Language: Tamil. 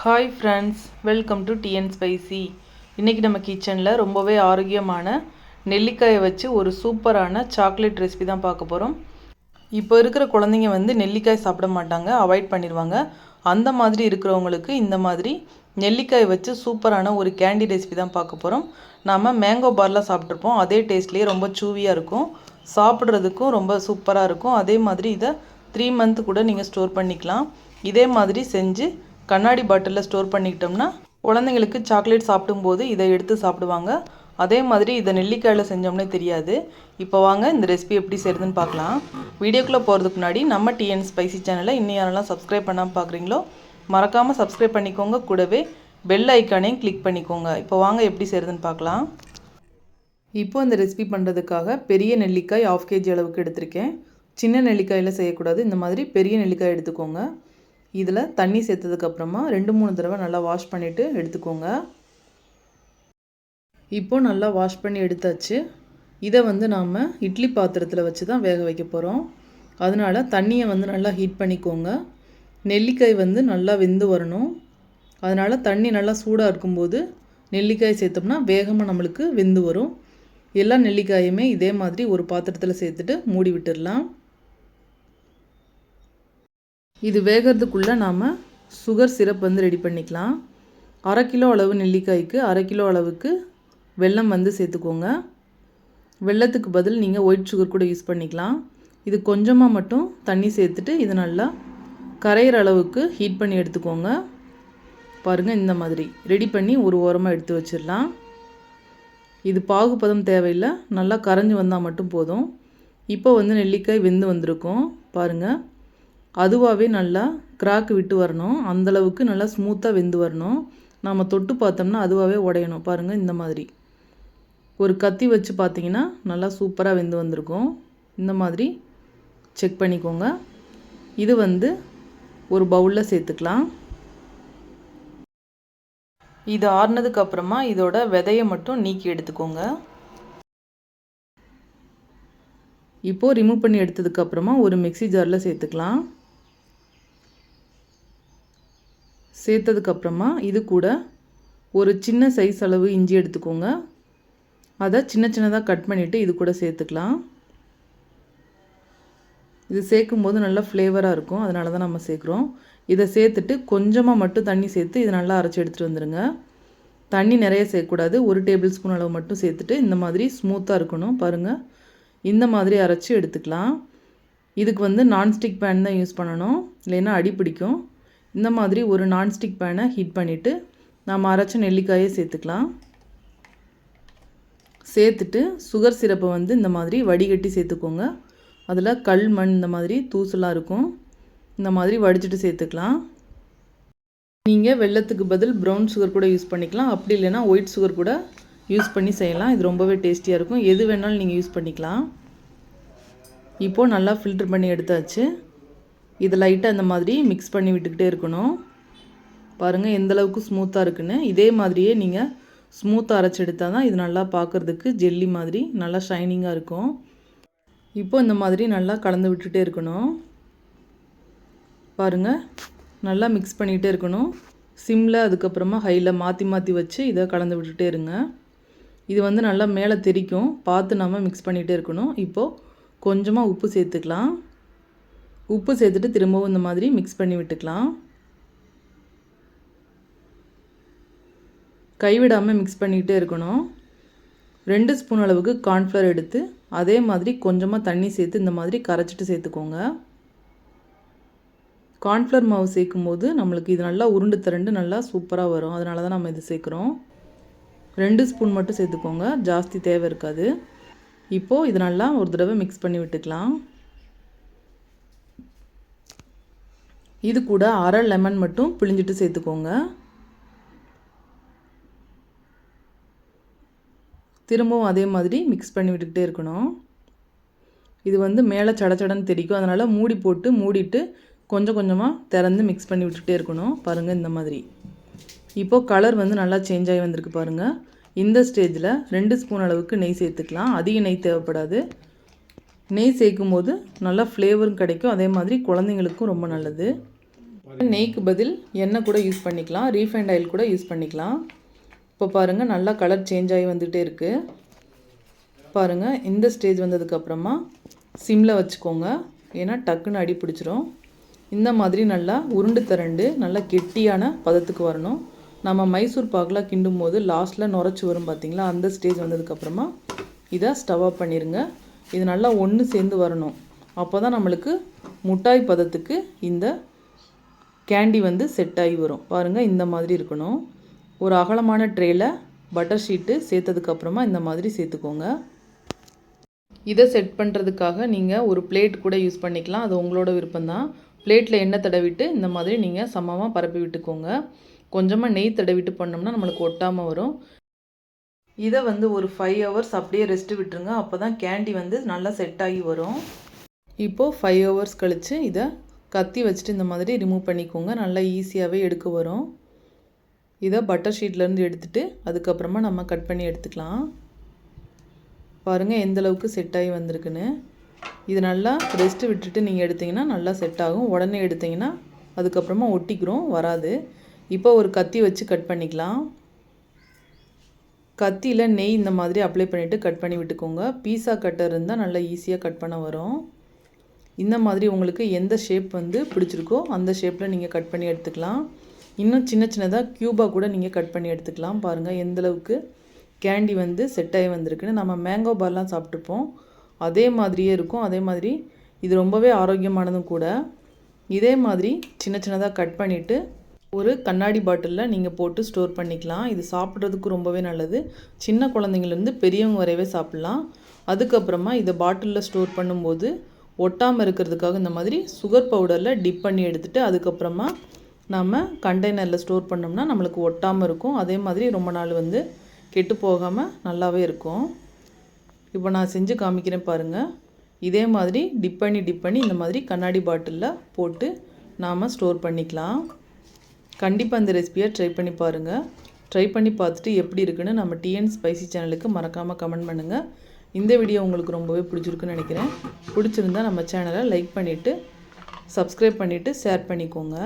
Hi friends welcome to TN spicy இன்றைக்கி நம்ம கிச்சனில் ரொம்பவே ஆரோக்கியமான நெல்லிக்காயை வச்சு ஒரு சூப்பரான சாக்லேட் ரெசிபி தான் பார்க்க போகிறோம் இப்போ இருக்கிற குழந்தைங்க வந்து நெல்லிக்காய் சாப்பிட மாட்டாங்க அவாய்ட் பண்ணிடுவாங்க. அந்த மாதிரி இருக்கிறவங்களுக்கு இந்த மாதிரி நெல்லிக்காய் வச்சு சூப்பரான ஒரு கேண்டி ரெசிபி தான் பார்க்க போகிறோம் நாம் மேங்கோ பார்லாம் சாப்பிட்ருப்போம் அதே டேஸ்ட்லேயே ரொம்ப சூவியாக இருக்கும். சாப்பிட்றதுக்கும் ரொம்ப சூப்பராக இருக்கும். அதே மாதிரி இதை த்ரீ மந்த் கூட நீங்கள் ஸ்டோர் பண்ணிக்கலாம். இதே மாதிரி செஞ்சு கண்ணாடி பாட்டிலில் ஸ்டோர் பண்ணிக்கிட்டோம்னா குழந்தைங்களுக்கு சாக்லேட் சாப்பிடும்போது இதை எடுத்து சாப்பிடுவாங்க. அதே மாதிரி இதை நெல்லிக்காயில் செஞ்சோம்னே தெரியாது. இப்போ வாங்க இந்த ரெசிபி எப்படி செய்யுதுன்னு பார்க்கலாம். வீடியோக்குள்ளே போகிறதுக்கு முன்னாடி நம்ம டிஎன் ஸ்பைசி சேனலை இன்னும் யாரெல்லாம் சப்ஸ்கிரைப் பண்ணாமல் பார்க்குறீங்களோ மறக்காமல் சப்ஸ்கிரைப் பண்ணிக்கோங்க. கூடவே பெல் ஐக்கானையும் கிளிக் பண்ணிக்கோங்க. இப்போ வாங்க எப்படி செய்கிறதுன்னு பார்க்கலாம். இப்போ இந்த ரெசிபி பண்ணுறதுக்காக பெரிய நெல்லிக்காய் ஆஃப் கேஜி அளவுக்கு எடுத்திருக்கேன். சின்ன நெல்லிக்காயில் செய்யக்கூடாது. இந்த மாதிரி பெரிய நெல்லிக்காய் எடுத்துக்கோங்க. இதில் தண்ணி சேர்த்ததுக்கப்புறமா ரெண்டு மூணு தடவை நல்லா வாஷ் பண்ணிவிட்டு எடுத்துக்கோங்க. இப்போது நல்லா வாஷ் பண்ணி எடுத்தாச்சு. இதை வந்து நாம் இட்லி பாத்திரத்தில் வச்சு தான் வேக வைக்க போகிறோம் அதனால் தண்ணியை வந்து நல்லா ஹீட் பண்ணிக்கோங்க. நெல்லிக்காய் வந்து நல்லா வெந்து வரணும். அதனால் தண்ணி நல்லா சூடாக இருக்கும்போது நெல்லிக்காய் சேர்த்தோம்னா வேகமாக நம்மளுக்கு வெந்து வரும். எல்லா நெல்லிக்காயுமே இதே மாதிரி ஒரு பாத்திரத்தில் சேர்த்துட்டு மூடி விட்டுடலாம் இது வேகிறதுக்குள்ளே நாம் சுகர் சிரப் வந்து ரெடி பண்ணிக்கலாம். அரை கிலோ அளவு நெல்லிக்காய்க்கு அரை கிலோ அளவுக்கு வெல்லம் வந்து சேர்த்துக்கோங்க. வெள்ளத்துக்கு பதில் நீங்கள் ஒயிட் சுகர் கூட யூஸ் பண்ணிக்கலாம். இது கொஞ்சமாக மட்டும் தண்ணி சேர்த்துட்டு இது நல்லா கரையிற அளவுக்கு ஹீட் பண்ணி எடுத்துக்கோங்க. பாருங்கள் இந்த மாதிரி. ரெடி பண்ணி ஒரு ஓரமாக எடுத்து வச்சிடலாம். இது பாகுபதம் தேவையில்லை. நல்லா கரைஞ்சி வந்தால் மட்டும் போதும். இப்போ வந்து நெல்லிக்காய் வெந்து வந்திருக்கும். பாருங்கள் அதுவாகவே நல்லா கிராக்கு விட்டு வரணும். அந்தளவுக்கு நல்லா ஸ்மூத்தாக வெந்து வரணும். நாம் தொட்டு பார்த்தோம்னா அதுவாகவே உடையணும். பாருங்கள் இந்த மாதிரி. ஒரு கத்தி வச்சு பார்த்தீங்கன்னா நல்லா சூப்பராக வெந்து வந்திருக்கும். இந்த மாதிரி செக் பண்ணிக்கோங்க. இது வந்து ஒரு பவுலில் சேர்த்துக்கலாம். இது ஆறுனதுக்கு அப்புறமா இதோட விதையை மட்டும் நீக்கி எடுத்துக்கோங்க. இப்போது ரிமூவ் பண்ணி எடுத்ததுக்கப்புறமா ஒரு மிக்சி ஜாரில் சேர்த்துக்கலாம். சேர்த்ததுக்கப்புறமா இது கூட ஒரு சின்ன சைஸ் அளவு இஞ்சி எடுத்துக்கோங்க. அதை சின்ன சின்னதாக கட் பண்ணிவிட்டு இது கூட சேர்த்துக்கலாம். இது சேர்க்கும் போது நல்லா ஃப்ளேவராக இருக்கும். அதனால தான் நம்ம சேர்க்குறோம். இதை சேர்த்துட்டு கொஞ்சமாக மட்டும் தண்ணி சேர்த்து இதை நல்லா அரைச்சி எடுத்துகிட்டு வந்துடுங்க தண்ணி நிறைய சேர்க்கக்கூடாது. ஒரு டேபிள் ஸ்பூன் அளவு மட்டும் சேர்த்துட்டு இந்த மாதிரி ஸ்மூத்தாக இருக்கணும். பாருங்கள் இந்த மாதிரி அரைச்சி எடுத்துக்கலாம். இதுக்கு வந்து நான்ஸ்டிக் பேன் தான் யூஸ் பண்ணணும். இல்லைன்னா அடி பிடிக்கும் இந்த மாதிரி ஒரு நான்ஸ்டிக் பேனை ஹீட் பண்ணிவிட்டு நாம் அரைச்ச நெல்லிக்காயை சேர்த்துக்கலாம். சேர்த்துட்டு சுகர் சிரப்பை வந்து இந்த மாதிரி வடிகட்டி சேர்த்துக்கோங்க. அதில் கல் மண் இந்த மாதிரி தூசலாக இருக்கும். இந்த மாதிரி வடிச்சிட்டு சேர்த்துக்கலாம். நீங்கள் வெள்ளத்துக்கு பதில் ப்ரௌன் சுகர் கூட யூஸ் பண்ணிக்கலாம். அப்படி இல்லைன்னா ஒயிட் சுகர் கூட யூஸ் பண்ணி செய்யலாம். இது ரொம்பவே டேஸ்டியாக இருக்கும். எது வேணாலும் நீங்கள் யூஸ் பண்ணிக்கலாம். இப்போது நல்லா ஃபில்ட்ரு பண்ணி எடுத்தாச்சு. இது லைட்டாக இந்த மாதிரி மிக்ஸ் பண்ணி விட்டுக்கிட்டே இருக்கணும். பாருங்கள் எந்தளவுக்கு ஸ்மூத்தாக இருக்குன்னு. இதே மாதிரியே நீங்கள் ஸ்மூத்தாக அரைச்சி எடுத்தால் தான் இது நல்லா பார்க்குறதுக்கு ஜெல்லி மாதிரி நல்லா ஷைனிங்காக இருக்கும். இப்போ இந்த மாதிரி நல்லா கலந்து விட்டுட்டே இருக்கணும். பாருங்கள் நல்லா மிக்ஸ் பண்ணிகிட்டே இருக்கணும். சிம்மில் அதுக்கப்புறமா ஹையில் மாற்றி மாற்றி வச்சு இதை கலந்து விட்டுட்டே இருங்க. இது வந்து நல்லா மேலே தெரிக்கும். பார்த்து நம்ம மிக்ஸ் பண்ணிகிட்டே இருக்கணும். இப்போது கொஞ்சமாக உப்பு சேர்த்துக்கலாம். உப்பு சேர்த்துட்டு திரும்பவும் இந்த மாதிரி மிக்ஸ் பண்ணி விட்டுக்கலாம். கைவிடாமல் மிக்ஸ் பண்ணிக்கிட்டே இருக்கணும். ரெண்டு ஸ்பூன் அளவுக்கு கார்ன்ஃப்ளவர் எடுத்து அதே மாதிரி கொஞ்சமாக தண்ணி சேர்த்து இந்த மாதிரி கரைச்சிட்டு சேர்த்துக்கோங்க. கார்ன்ஃப்ளவர் மாவு சேர்க்கும் போது நம்மளுக்கு இது நல்லா உருண்டு திரண்டு நல்லா சூப்பராக வரும். அதனால தான் நம்ம இது சேர்க்குறோம். ரெண்டு ஸ்பூன் மட்டும் சேர்த்துக்கோங்க. ஜாஸ்தி தேவை இருக்காது. இப்போது இது நல்லா ஒரு தடவை மிக்ஸ் பண்ணி விட்டுக்கலாம். இது கூட அரை லெமன் மட்டும் பிழிஞ்சிட்டு சேர்த்துக்கோங்க. திரும்பவும் அதே மாதிரி மிக்ஸ் பண்ணி விட்டுக்கிட்டே இருக்கணும். இது வந்து மேலே சடச்சடன்னு தெரிக்கும். அதனால் மூடி போட்டு மூடிட்டு கொஞ்சம் கொஞ்சமாக திறந்து மிக்ஸ் பண்ணி விட்டுக்கிட்டே இருக்கணும். பாருங்கள் இந்த மாதிரி. இப்போது கலர் வந்து நல்லா சேஞ்ச் ஆகி வந்திருக்கு பாருங்கள் இந்த ஸ்டேஜில் ரெண்டு ஸ்பூன் அளவுக்கு நெய் சேர்த்துக்கலாம். அதிக நெய் தேவைப்படாது. நெய் சேர்க்கும் போது நல்லா ஃப்ளேவரும் கிடைக்கும். அதே மாதிரி குழந்தைங்களுக்கும் ரொம்ப நல்லது. நெய்க்கு பதில் எண்ணெய் கூட யூஸ் பண்ணிக்கலாம். ரீஃபைண்ட் ஆயில் கூட யூஸ் பண்ணிக்கலாம். இப்போ பாருங்கள் நல்லா கலர் சேஞ்ச் ஆகி வந்துகிட்டே இருக்குது பாருங்கள் இந்த ஸ்டேஜ் வந்ததுக்கப்புறமா சிம்மில் வச்சுக்கோங்க. ஏன்னா டக்குன்னு அடி பிடிச்சிரும். இந்த மாதிரி நல்லா உருண்டு திரண்டு நல்லா கெட்டியான பதத்துக்கு வரணும். நம்ம மைசூர் பாக்கெலாம் கிண்டும் போது லாஸ்ட்டில் நுரைச்சி வரும் பார்த்தீங்களா அந்த ஸ்டேஜ் வந்ததுக்கப்புறமா இதை ஸ்டவ் ஆஃப் பண்ணிடுங்க இது நல்லா ஒன்று சேர்ந்து வரணும். அப்போ தான் நம்மளுக்கு முட்டாய் பதத்துக்கு இந்த கேண்டி வந்து செட் ஆகி வரும். பாருங்கள் இந்த மாதிரி இருக்கணும். ஒரு அகலமான ட்ரேயில் பட்டர் ஷீட்டு சேர்த்ததுக்கப்புறமா இந்த மாதிரி சேர்த்துக்கோங்க. இதை செட் பண்ணுறதுக்காக நீங்கள் ஒரு பிளேட் கூட யூஸ் பண்ணிக்கலாம். அது உங்களோட விருப்பம்தான். பிளேட்டில் எண்ணெய் தடவிட்டு இந்த மாதிரி நீங்கள் சமமாக பரப்பி விட்டுக்கோங்க. கொஞ்சமாக நெய் தடவிட்டு பண்ணோம்னா நம்மளுக்கு ஒட்டாமல் வரும். இதை வந்து ஒரு ஃபைவ் ஹவர்ஸ் அப்படியே ரெஸ்ட்டு விட்டுருங்க. அப்போ தான் கேண்டி வந்து நல்லா செட் ஆகி வரும். இப்போது ஃபைவ் ஹவர்ஸ் கழித்து இதை கத்தி வச்சுட்டு இந்த மாதிரி ரிமூவ் பண்ணிக்கோங்க. நல்லா ஈஸியாகவே எடுக்க வரும். இதை பட்டர் ஷீட்லேருந்து எடுத்துகிட்டு அதுக்கப்புறமா நம்ம கட் பண்ணி எடுத்துக்கலாம். பாருங்கள் எந்தளவுக்கு செட் ஆகி வந்திருக்குன்னு. இது நல்லா ரெஸ்ட்டு விட்டுட்டு நீங்கள் எடுத்திங்கன்னா நல்லா செட் ஆகும். உடனே எடுத்திங்கன்னா அதுக்கப்புறமா ஒட்டிக்கிறோம் வராது. இப்போ ஒரு கத்தி வச்சு கட் பண்ணிக்கலாம். கத்தியில் நெய் இந்த மாதிரி அப்ளை பண்ணிவிட்டு கட் பண்ணி விட்டுக்கோங்க. பீஸா கட்டர் இருந்தால் நல்லா ஈஸியாக கட் பண்ண வரும். இந்த மாதிரி உங்களுக்கு எந்த ஷேப் வந்து பிடிச்சிருக்கோ அந்த ஷேப்பில் நீங்கள் கட் பண்ணி எடுத்துக்கலாம். இன்னும் சின்ன சின்னதாக க்யூபாக கூட நீங்கள் கட் பண்ணி எடுத்துக்கலாம். பாருங்கள் எந்தளவுக்கு கேண்டி வந்து செட் ஆகி வந்திருக்குன்னு நம்ம மேங்கோ பார்லாம் சாப்பிட்ருப்போம் அதே மாதிரியே இருக்கும். அதே மாதிரி இது ரொம்பவே ஆரோக்கியமானதும் கூட. இதே மாதிரி சின்ன சின்னதாக கட் பண்ணிவிட்டு ஒரு கண்ணாடி பாட்டிலில் நீங்கள் போட்டு ஸ்டோர் பண்ணிக்கலாம். இது சாப்பிட்றதுக்கு ரொம்பவே நல்லது. சின்ன குழந்தைங்கலேருந்து பெரியவங்க வரையவே சாப்பிட்லாம். அதுக்கப்புறமா இதை பாட்டிலில் ஸ்டோர் பண்ணும்போது ஒட்டாமல் இருக்கிறதுக்காக இந்த மாதிரி சுகர் பவுடரில் டிப் பண்ணி எடுத்துகிட்டு அதுக்கப்புறமா நம்ம கண்டெய்னரில் ஸ்டோர் பண்ணோம்னா நம்மளுக்கு ஒட்டாமல் இருக்கும். அதே மாதிரி ரொம்ப நாள் வந்து கெட்டு போகாமல் நல்லாவே இருக்கும். இப்போ நான் செஞ்சு காமிக்கிறேன் பாருங்கள் இதே மாதிரி டிப் பண்ணி டிப் பண்ணி இந்த மாதிரி கண்ணாடி பாட்டிலில் போட்டு நாம் ஸ்டோர் பண்ணிக்கலாம். கண்டிப்பாக இந்த ரெசிபியை ட்ரை பண்ணி பாருங்கள் ட்ரை பண்ணி பார்த்துட்டு எப்படி இருக்குன்னு நம்ம டிஎன் ஸ்பைசி சேனலுக்கு மறக்காமல் கமெண்ட் பண்ணுங்கள் இந்த வீடியோ உங்களுக்கு ரொம்பவே பிடிச்சிருக்குன்னு நினைக்கிறேன். பிடிச்சிருந்தா நம்ம சேனலை லைக் பண்ணிவிட்டு சப்ஸ்கிரைப் பண்ணிவிட்டு ஷேர் பண்ணிக்கோங்க.